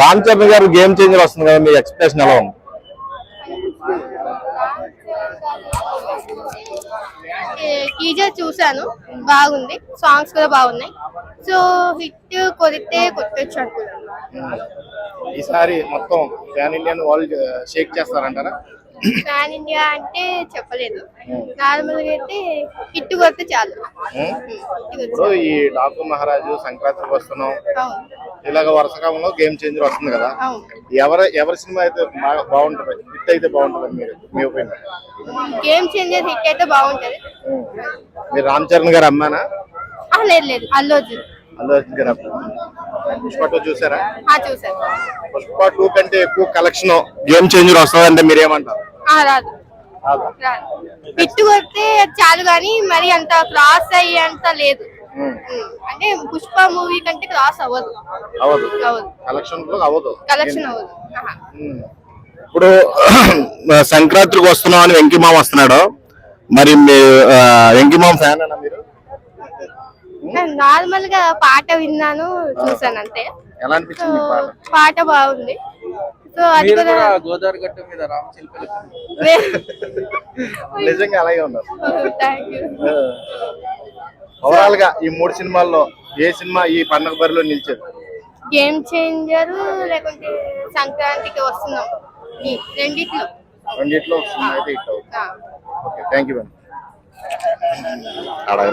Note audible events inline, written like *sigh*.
రామ్ చరణ్ గారు game changer వస్తుంది కదా మీ ఎక్స్ప్రెషన్ ఎలా ఉంది? టీజర్ చూసాను బాగుంది. సాంగ్స్ కూడా బాగున్నాయి. సో హిట్ కొడితే కొట్టచ్చు అనుకున్నాను ఈసారి మొత్తం ప్యాన్ ఇండియన్ వరల్డ్ షేక్ చేస్తారంటారా? పాన్ ఇండియా అంటే చెప్పలేదు. నార్మల్గా అయితే హిట్ కొడితే చాలు. ఇప్పుడు ఈ డాకు మహారాజు సంక్రాంతికి వస్తున్నాం. ఇలాగ వరుస కాలంలో గేమ్ చేంజర్ వస్తుంది కదా. ఎవరు ఎవరి సినిమా అయితే బాగా బాగుంటుంది? హిట్ అయితే బాగుంటుంది మీరు మీ ఒపీనియన్? గేమ్ చేంజర్ హిట్ అయితే బాగుంటది. మీరు రామ్ చరణ్ గారు అమ్మానా? ఆ, లేదు లేదు. అల్లు అర్జున్. అల్లు అర్జున్ గారు అమ్మా. పుష్ప టూ చూసారా? ఆ చూసాను. పుష్ప టూ కంటే ఎక్కువ కలెక్షన్ గేమ్ చేంజర్ వస్తుందంటే మీరు ఏమంటారు? ఆ, రాదు. హిట్ కొడితే చాలు కానీ మరి అంత క్రాస్ అయ్యేంత లేదు. అంటే పుష్ప మూవీ కంటే క్రాస్ అవ్వదు. అవ్వదు. అవ్వదు. కలెక్షన్ అవ్వదు. కలెక్షన్ అవ్వదు. ఉమ్. ఇప్పుడు సంక్రాంతికి వస్తున్నాం అని వెంకిమామ వస్తున్నాడు. మరి వెంకిమామ ఫ్యాన్ అన్న మీరు? నేను నార్మల్గా పాట విన్నాను చూసాను అంతే. ఎలా అనిపించింది పాట? పాట బాగుంది. సో అది కూడా గోదావరి గట్టు మీద రామశిల్పి *laughs* నిజంగా అలాగే ఉన్నారు. *laughs* థ్యాంక్ యూ ఓవరాల్గా ఈ మూడు సినిమాల్లో ఏ సినిమా ఈ పండగ బరిలో నిలిచేది? గేమ్ చేంజర్ లేకుంటే సంక్రాంతికి వస్తున్నాం. ఈ రెండిట్లో. రెండిట్లో సినిమా అయితే. ఓకే థ్యాంక్ యూ అడగ